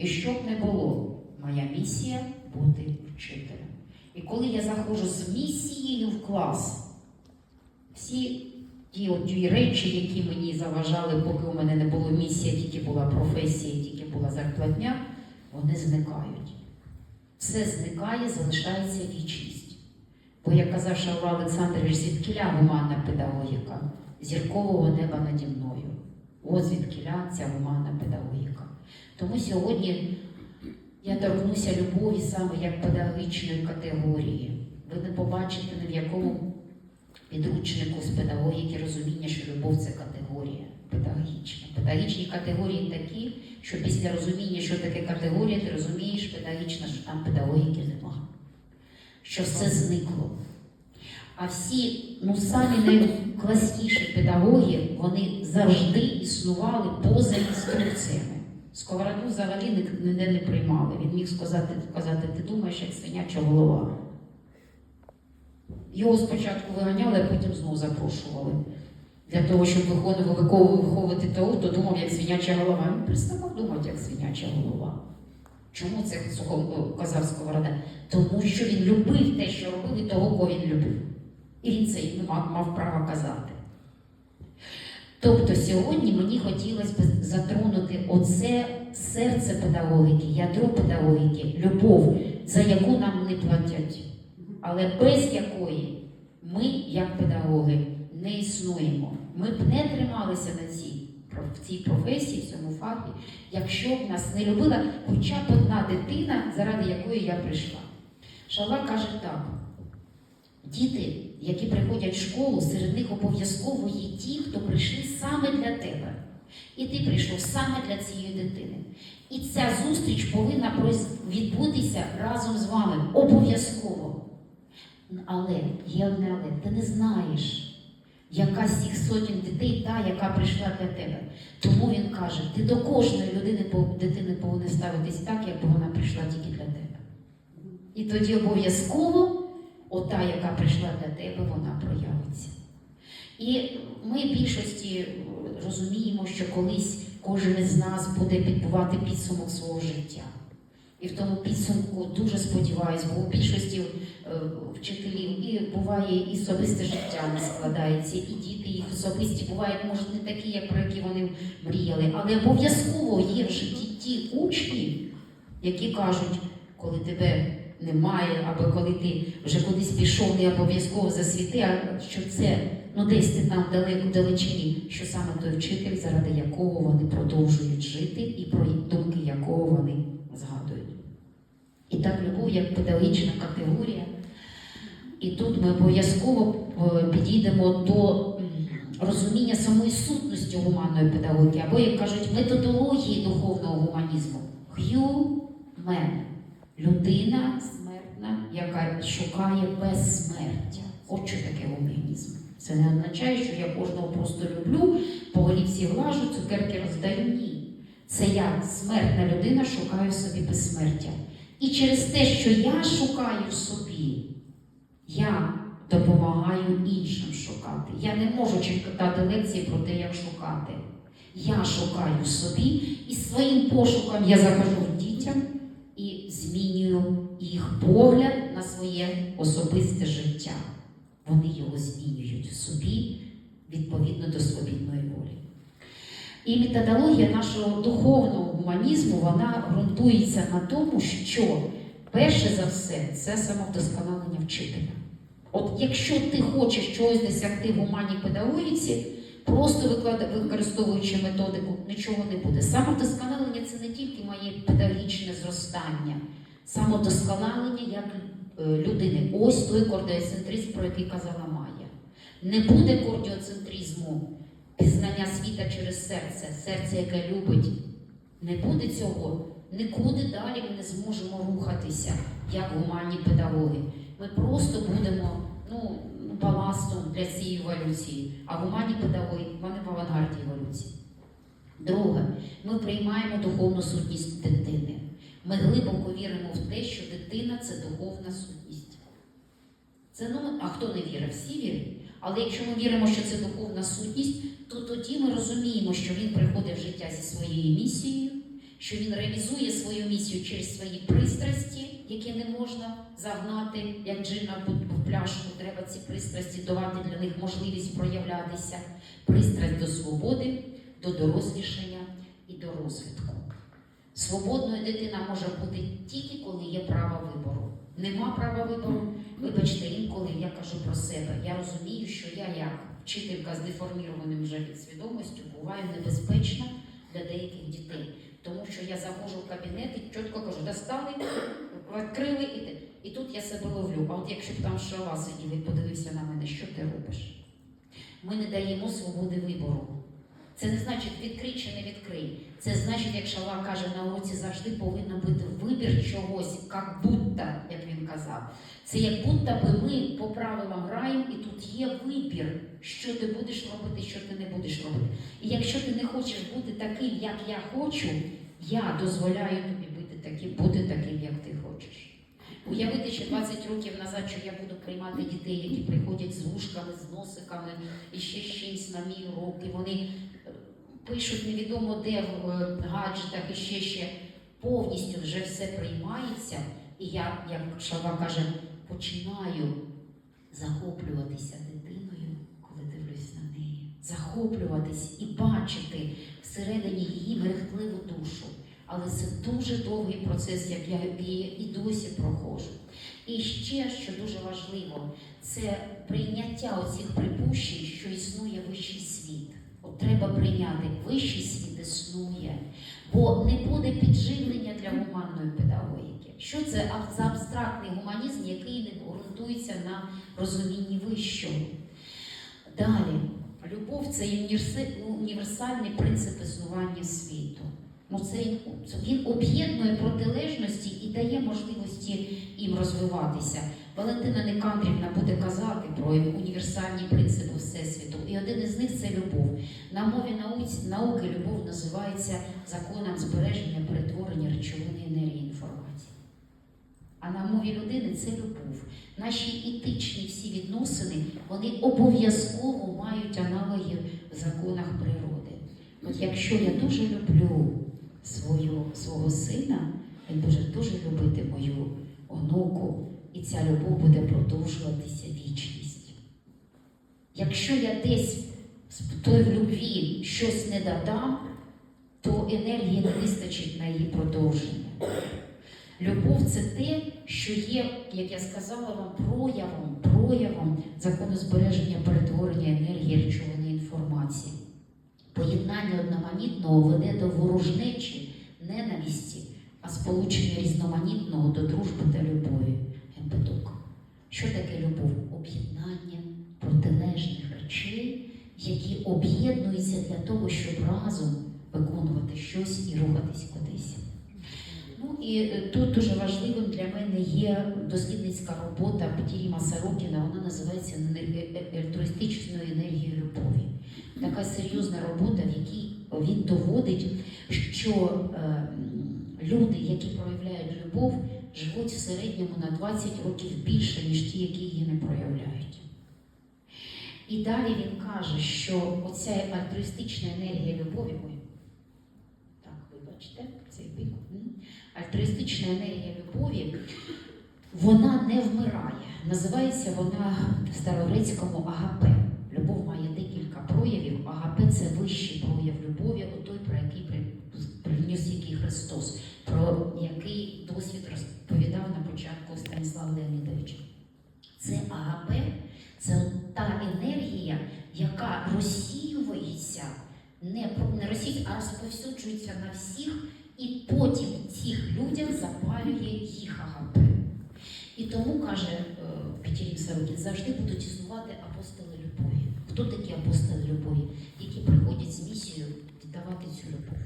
І щоб не було, моя місія бути вчителем. І коли я заходжу з місією в клас, всі ті, от ті речі, які мені заважали, поки у мене не було місії, тільки була професія, тільки була зарплатня, вони зникають. Все зникає, залишається вічність. Бо, як казав Шавла Олександрович, звідкіля гуманна педагогіка, зіркового неба наді мною. От звідкіля ця гуманна педагогіка. Тому сьогодні я торкнуся любові саме як педагогічної категорії. Ви не побачите ні в якому підручнику з педагогіки розуміння, що любов це категорія педагогічна. Педагогічні категорії такі, що після розуміння, що таке категорія, ти розумієш педагогічно, що там педагогіки немає. Що все зникло. А всі, ну самі найкласніші педагоги, вони завжди існували поза інструкціями. Сковороду взагалі ніде не приймали. Він міг сказати, сказати, ти думаєш, як свиняча голова. Його спочатку виганяли, а потім знову запрошували. Для того, щоб виховувати, того, хто думав, як свиняча голова. Він переставав думати, як свиняча голова. Чому це казав Сковорода? Тому що він любив те, що робив, і того, кого він любив. І він це мав, мав право казати. Тобто сьогодні мені хотілося б затронути оце серце педагогіки, ядро педагогіки, любов, за яку нам не платять, але без якої ми, як педагоги, не існуємо. Ми б не трималися на цій, в цій професії, в цьому фахі, якщо б нас не любила хоча б одна дитина, заради якої я прийшла. Шала каже так. Діти, які приходять в школу, серед них обов'язково є ті, хто прийшли саме для тебе. І ти прийшов саме для цієї дитини. І ця зустріч повинна відбутися разом з вами. Обов'язково. Але є одне але ти не знаєш, яка з цих сотень дітей та, яка прийшла для тебе. Тому він каже: ти до кожної людини дитини повинен ставитись так, якби вона прийшла тільки для тебе. І тоді обов'язково ота, яка прийшла для тебе, вона проявиться. І ми більшості розуміємо, що колись кожен із нас буде підбувати підсумок свого життя. І в тому підсумку дуже сподіваюся, бо у більшості е, вчителів і буває і особисте життя не складається, і діти їх особисті бувають, може, не такі, як про які вони мріяли, але обов'язково є в житті ті учні, які кажуть, коли тебе немає, або коли ти вже кудись пішов, не обов'язково засвіти, а що це ну десь там далеко далечині, що саме той вчитель, заради якого вони продовжують жити, і про думки якого вони згадують. І так любов як педагогічна категорія. І тут ми обов'язково е, підійдемо до розуміння самої сутності гуманної педагогіки, або, як кажуть, методології духовного гуманізму. Х'юмен людина смертна, яка шукає безсмертя. От що таке гуманізм. Це не означає, що я кожного просто люблю, по голівці глажу, цукерки роздаю. Ні. Це я, смертна людина, шукаю собі безсмертя. І через те, що я шукаю в собі, я допомагаю іншим шукати. Я не можу читати лекції про те, як шукати. Я шукаю в собі і своїм пошуком я захожу дітям і змінюю їх погляд на своє особисте життя. Вони його змінюють в собі відповідно до свобідної волі. І методологія нашого духовного гуманізму вона ґрунтується на тому, що перше за все це самовдосконалення вчителя. От якщо ти хочеш чогось досягти в гуманній педагогіці, просто використовуючи методику, нічого не буде. Самовдосконалення це не тільки моє педагогічне зростання, самовдосконалення як людини. Ось той кардіоцентризм, про який казала Майя. Не буде кардіоцентризму пізнання світа через серце, серце, яке любить. Не буде цього, нікуди далі ми не зможемо рухатися як гуманні педагоги. Ми просто будемо ну, баластом для цієї еволюції, а гуманні педагоги вони в авангарді еволюції. Друге, ми приймаємо духовну сутність дитини. Ми глибоко віримо в те, що дитина це духовна сутність. Це ну, а хто не вірить? Всі вірять. Але якщо ми віримо, що це духовна сутність, то тоді ми розуміємо, що він приходить в життя зі своєю місією, що він реалізує свою місію через свої пристрасті, які не можна загнати, як джина в пляшку. Треба ці пристрасті давати для них можливість проявлятися. Пристрасть до свободи, до дорослішання і до розвитку. Свободною дитина може бути тільки коли є право вибору. Нема права вибору. Вибачте, інколи я кажу про себе. Я розумію, що я, як вчителька з деформірованим вже підсвідомістю, буваю небезпечна для деяких дітей. Тому що я заходжу в кабінет і чітко кажу, достали, відкрили і. І тут я себе ловлю. А от якщо б там шала сидів і подивився на мене, що ти робиш? Ми не даємо свободи вибору. Це не значить відкрий чи не відкрий. Це значить, як Шала каже, на уроці завжди повинен бути вибір чогось, як будто, як він казав. Це як будто би ми по правилам граємо, і тут є вибір, що ти будеш робити, що ти не будеш робити. І якщо ти не хочеш бути таким, як я хочу, я дозволяю тобі бути таким, бути таким, як ти хочеш. Уявити, що 20 років назад, що я буду приймати дітей, які приходять з вушками, з носиками і ще щось на мій урок, і вони пишуть невідомо де в е, гаджетах і ще ще повністю вже все приймається. І я, як Шава каже, починаю захоплюватися дитиною, коли дивлюсь на неї. Захоплюватись і бачити всередині її мерехтливу душу. Але це дуже довгий процес, як я і досі проходжу. І ще, що дуже важливо, це прийняття оцих припущень, що існує вищий світ. От треба прийняти, вищий світ існує, бо не буде підживлення для гуманної педагогіки. Що це за абстрактний гуманізм, який не ґрунтується на розумінні вищого? Далі, любов це універсальний принцип існування світу. Ну, це він об'єднує протилежності і дає можливості їм розвиватися. Валентина Никандрівна буде казати про універсальні принципи Всесвіту, і один із них це любов. На мові науці, науки любов називається законом збереження перетворення речовини енергії інформації. А на мові людини це любов. Наші етичні всі відносини вони обов'язково мають аналоги в законах природи. От якщо я дуже люблю свою, свого сина, він буде дуже любити мою онуку, і ця любов буде продовжуватися вічність. Якщо я десь в той любві щось не додам, то енергії не вистачить на її продовження. Любов це те, що є, як я сказала вам, проявом, проявом закону збереження перетворення енергії речовини інформації. Поєднання одноманітного веде до ворожнечі, ненависті, а сполучення різноманітного до дружби та любові. Емпедок. Що таке любов? Об'єднання протилежних речей, які об'єднуються для того, щоб разом виконувати щось і рухатись кудись. Ну і е, тут дуже важливим для мене є дослідницька робота Петіріма Сорокіна, вона називається «Енергі- е- альтруїстичною енергією любові. Така серйозна робота, в якій він доводить, що е, люди, які проявляють любов, живуть в середньому на 20 років більше, ніж ті, які її не проявляють. І далі він каже, що оця альтруїстична енергія любові, ой, так, вибачте, цей бік, альтруїстична енергія любові, вона не вмирає. Називається вона в старогрецькому агапе. Любов має декілька проявів. Агапе це вищий прояв Христос, про який досвід розповідав на початку Станіслав Леонідович. Це агапе, це та енергія, яка розсіюється, не, не розсіюється, а розповсюджується на всіх, і потім цих людях запалює їх агапе. І тому, каже е, Петерім Сорокін, завжди будуть існувати апостоли любові. Хто такі апостоли любові, які приходять з місією віддавати цю любов?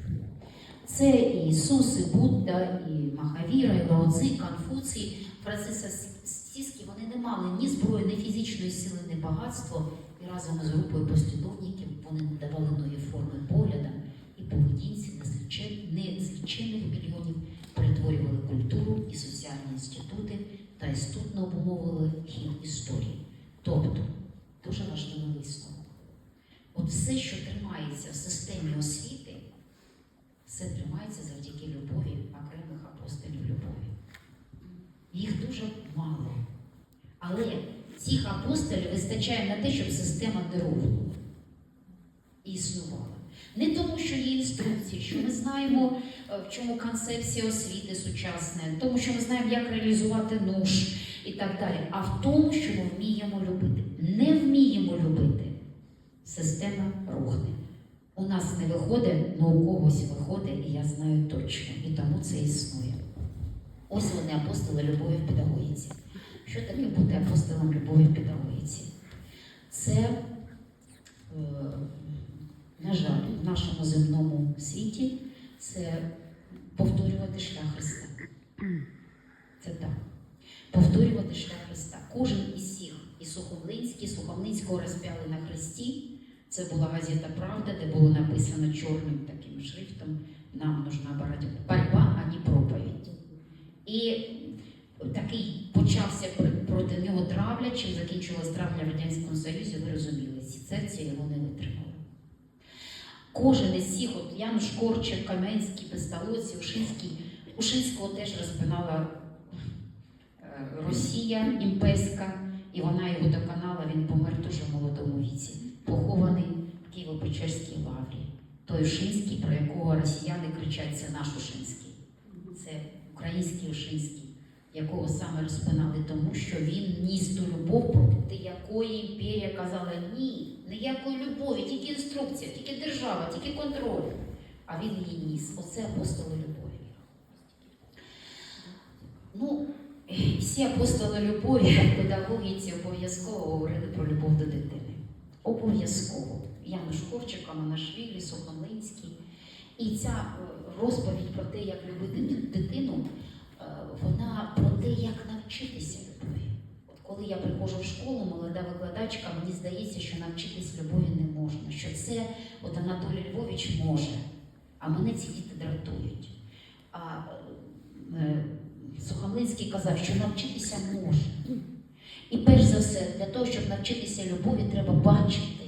Це і Ісус, і Будда, і Махавіра, і Лаоци, Конфуцій, Франциса Сіскі, вони не мали ні зброї, ні фізичної сили, ні багатства. І разом з групою послідовників вони надавали нові форми погляда і поведінці незлічен- незліченних мільйонів, перетворювали культуру і соціальні інститути та істотно обумовили хід історії. Тобто, дуже важливий висновок. От все, що тримається в системі освіти, все тримається завдяки любові окремих апостолів любові. Їх дуже мало. Але цих апостолів вистачає на те, щоб система не рухнула і існувала. Не тому, що є інструкції, що ми знаємо, е, в чому концепція освіти сучасна, тому що ми знаємо, як реалізувати нуж і так далі, а в тому, що ми вміємо любити. Не вміємо любити. Система рухне. У нас не виходить, але у когось виходить, і я знаю точно. І тому це існує. Ось вони апостоли любові в педагогіці. Що таке бути апостолом любові в педагогіці? Це, е, на жаль, в нашому земному світі це повторювати шлях Христа. Це так. Повторювати шлях Христа. Кожен із всіх, і Сухомлинський, Сухомлинського розп'яли на хресті. Це була газета Правда, де було написано чорним таким шрифтом Нам нужна боротьба, а не проповідь. І такий почався проти нього травля, чим закінчилась травля в Радянському Союзі, ви розуміли, ці його не витримали. Кожен із всіх, от Януш Корчик, Каменський, Песталоці, Ушинський, Ушинського теж розпинала е, Росія імперська, і вона його доконала, він помер дуже молодому віці, похований в Києво-Печерській лаврі. Той Ушинський, про якого росіяни кричать, це наш Ушинський. Це український Ушинський, якого саме розпинали, тому що він ніс ту любов, проти якої імперія казала ні, ніякої любові, тільки інструкція, тільки держава, тільки контроль. А він її ніс. Оце апостоли любові. Ну, всі апостоли любові, педагогіці, обов'язково говорили про любов до дитини. Обов'язково. Януш Корчик, Аманашвілі, Сухомлинський. І ця е, розповідь про те, як любити дитину, е, вона про те, як навчитися любові. Коли я приходжу в школу, молода викладачка, мені здається, що навчитись любові не можна. Що це от Анатолій Львович може, а мене ці діти дратують. А е, Сухомлинський казав, що навчитися можна. І перш за все, для того, щоб навчитися любові, треба бачити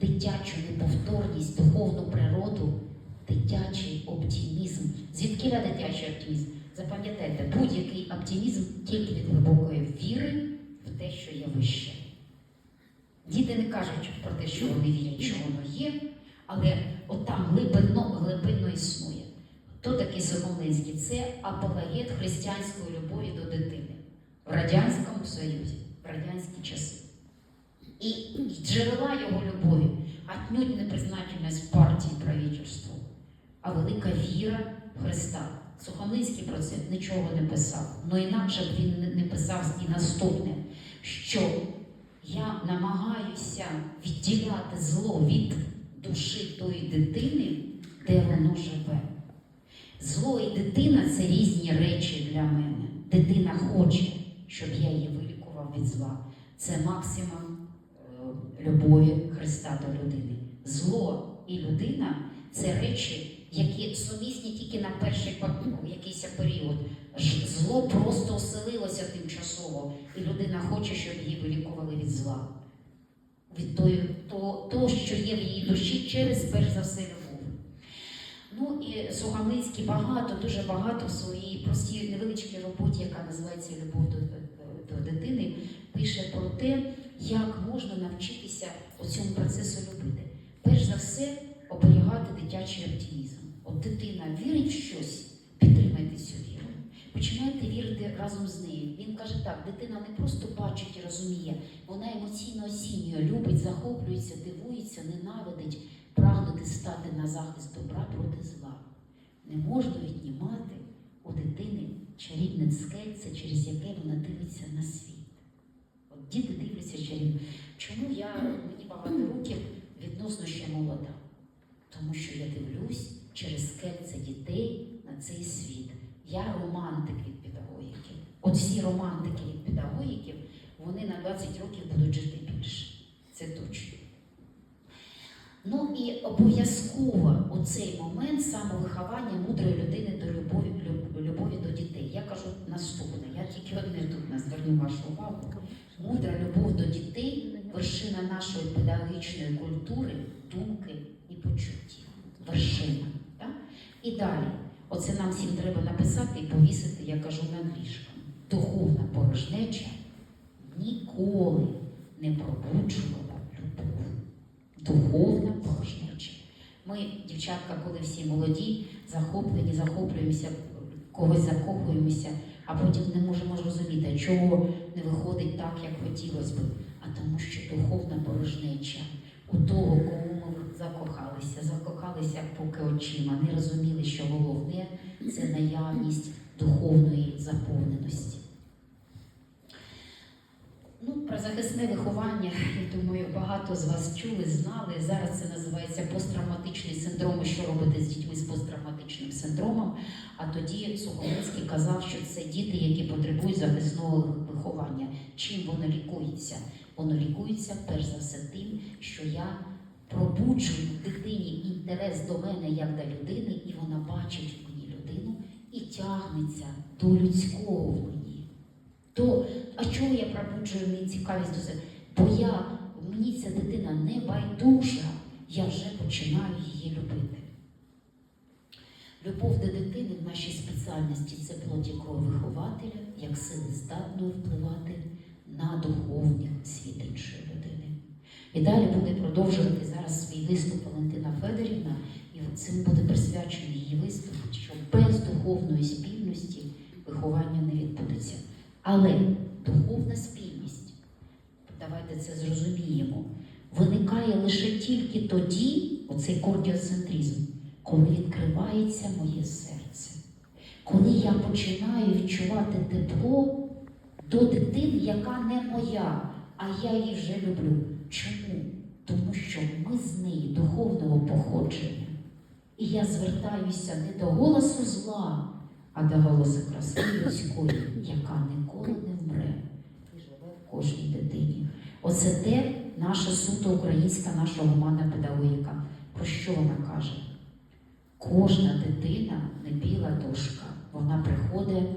дитячу неповторність, духовну природу, дитячий оптимізм. Звідки дитячий оптимізм? Запам'ятайте, будь-який оптимізм тільки від глибокої віри в те, що є вище. Діти не кажуть про те, що вони вірять, що воно є, але от там глибинно, існує. Хто такий Сухомлинський? Це апологет християнської любові до дитини в Радянському Союзі, в радянські часи. І джерела його любові отнюдь не признательність партії правительству, а велика віра в Христа. Сухомлинський про це нічого не писав. Ну інакше б він не- писав і наступне, що я намагаюся відділяти зло від душі тої дитини, де воно живе. Зло і дитина це різні речі для мене. Дитина хоче, щоб я її вилікував від зла. Це максимум е, любові Христа до людини. Зло і людина це речі, які сумісні тільки на перший ну, якийсь період. Зло просто оселилося тимчасово, і людина хоче, щоб її вилікували від зла. Від тої, то, того, що є в її душі через перш за все любов. Ну і Сухомлинський багато, дуже багато в своїй простій невеличкій роботі, яка називається Любов до, до дитини, пише про те, як можна навчитися у цьому процесу любити. Перш за все, оберігати дитячий оптимізм. От дитина вірить в щось, підтримайте цю віру. Починайте вірити разом з нею. Він каже так: дитина не просто бачить і розуміє, вона емоційно оцінює, любить, захоплюється, дивується, ненавидить, прагнути стати на захист добра проти зла. Не можна віднімати у дитини чарівне скельце, через яке вона дивиться на світ. От діти дивляться чарівно. Чому я мені багато років відносно ще молода? Тому що я дивлюсь через скельце дітей на цей світ. Я романтик від педагогіків. От всі романтики від педагогіків, вони на 20 років будуть жити більше. Це точно. Ну і обов'язково у цей момент самовиховання мудрої людини до любові, любові до дітей. Я кажу наступне, я тільки одне тут на- зверну вашу увагу. Мудра любов до дітей вершина нашої педагогічної культури, думки і почуттів. Вершина. І далі, оце нам всім треба написати і повісити, я кажу, над ліжком. Духовна порожнеча ніколи не пробуджувала любов. Духовна порожнеча. Ми, дівчатка, коли всі молоді, захоплені, захоплюємося, когось закохуємося, а потім не можемо зрозуміти, чого не виходить так, як хотілося би. А тому, що духовна порожнеча у того, кого ми закохалися, закохалися поки очима, не розуміли, що головне це наявність духовної заповненості. Ну, про захисне виховання, я думаю, багато з вас чули, знали. Зараз це називається посттравматичний синдром. Що робити з дітьми з посттравматичним синдромом? А тоді Сухомлинський казав, що це діти, які потребують захисного виховання. Чим воно лікується? Воно лікується перш за все тим, що я пробуджую дитині інтерес до мене як до людини, і вона бачить в мені людину і тягнеться до людського в мені. То, а чого я пробуджую мені цікавість до себе? Бо я, мені ця дитина не байдужа, я вже починаю її любити. Любов до дитини в нашій спеціальності це плоті кров вихователя, як сили здатної впливати на духовний світ іншої людини. І далі буде продовжувати зараз свій виступ Валентина Федорівна, і цим буде присвячений її виступ, що без духовної спільності виховання не відбудеться. Але духовна спільність, давайте це зрозуміємо, виникає лише тільки тоді, оцей кордіоцентризм, коли відкривається моє серце, коли я починаю відчувати тепло до дитини, яка не моя, а я її вже люблю. Чому? Тому що ми з неї духовного походження. І я звертаюся не до голосу зла, а до голосу краси людської, яка ніколи не вмре і живе в кожній дитині. Оце те наша суто українська, наша гуманна педагогіка. Про що вона каже? Кожна дитина не біла дошка, вона приходить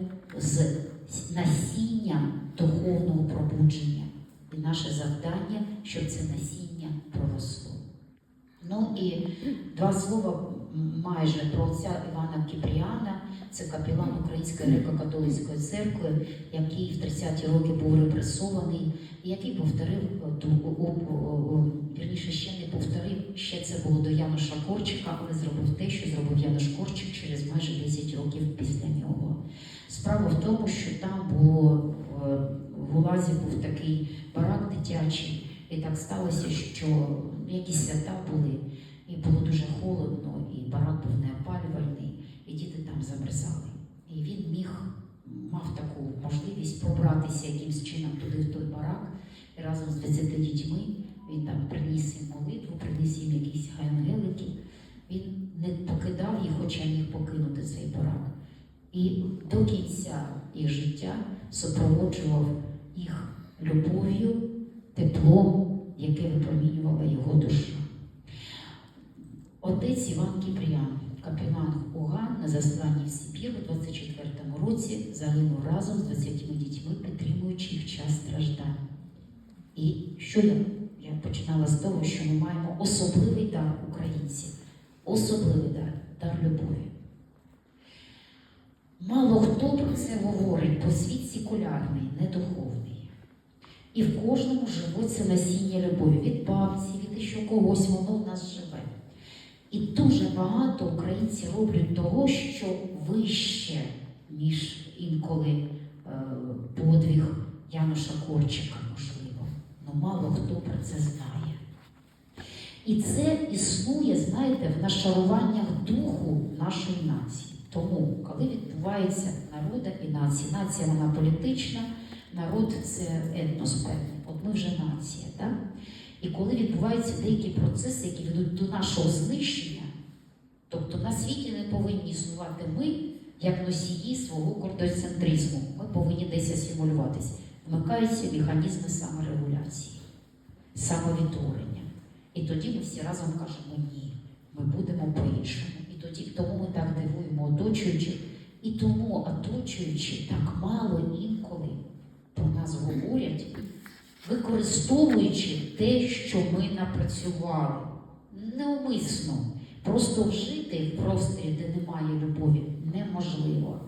з насінням духовного пробудження. І наше завдання, щоб це насіння проросло. Ну і два слова майже про отця Івана Кіпріана, це капелан Української греко-католицької церкви, який в 30-ті роки був репресований, який повторив, о- вірніше, ще не повторив, ще це було до Януша Корчика, але зробив те, що зробив Януш Корчик через майже 10 років після нього. Справа в тому, що там було е, в Улазі був такий барак дитячий, і так сталося, що якісь свята були, і було дуже холодно, і барак був неопалювальний, і діти там замерзали. І він міг, мав таку можливість пробратися якимсь чином туди в той барак, і разом з 20 дітьми він там приніс їм молитву, приніс їм якісь ангелики. Він не покидав їх, хоча міг покинути цей барак. І до кінця їх життя супроводжував їх любов'ю, теплом, яке випромінювала його душа. Отець Іван Кіпріян, капелан УГА на засланні в Сибір у 24-му році загинув разом з 20 дітьми, підтримуючи їх час страждань. І що я? Я починала з того, що ми маємо особливий дар українців, особливий дар, дар любові. Мало хто про це говорить, бо світ секулярний, не духовний. І в кожному живеться насіння любові від бабці, від ще когось, воно в нас живе. І дуже багато українці роблять того, що вище, ніж інколи подвиг Януша Корчика, можливо. Ну мало хто про це знає. І це існує, знаєте, в нашаруваннях духу нашої нації. Тому, коли відбувається народа і нація, нація вона політична, народ це етнос певний. От ми вже нація. Так? І коли відбуваються деякі процеси, які ведуть до нашого знищення, тобто на світі не повинні існувати ми, як носії свого кордоцентризму. Ми повинні десь асимулюватися. Вмикаються механізми саморегуляції, самовідтворення. І тоді ми всі разом кажемо ні, ми будемо по-іншому. І тоді тому ми так дивуємо оточуючих. І тому оточуючи так мало інколи про нас говорять, використовуючи те, що ми напрацювали. Неумисно. Просто жити в просторі, де немає любові, неможливо.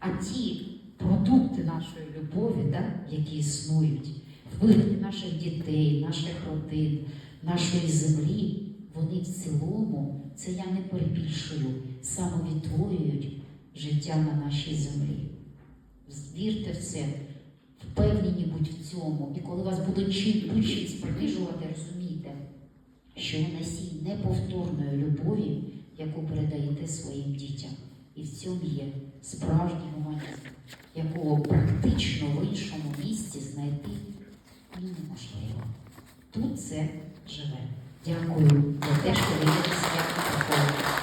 А ті продукти нашої любові, да, які існують, в вигляді наших дітей, наших родин, нашої землі, вони в цілому, це я не перебільшую, самовідтворюють життя на нашій землі. Вірте в це, впевнені будь в цьому. І коли вас будуть чим принижувати, розумійте, що ви носій неповторної любові, яку передаєте своїм дітям. І в цьому є справжній гуманізм, якого практично в іншому місці знайти неможливо. Тут це живе. Дякую за те, що ви є.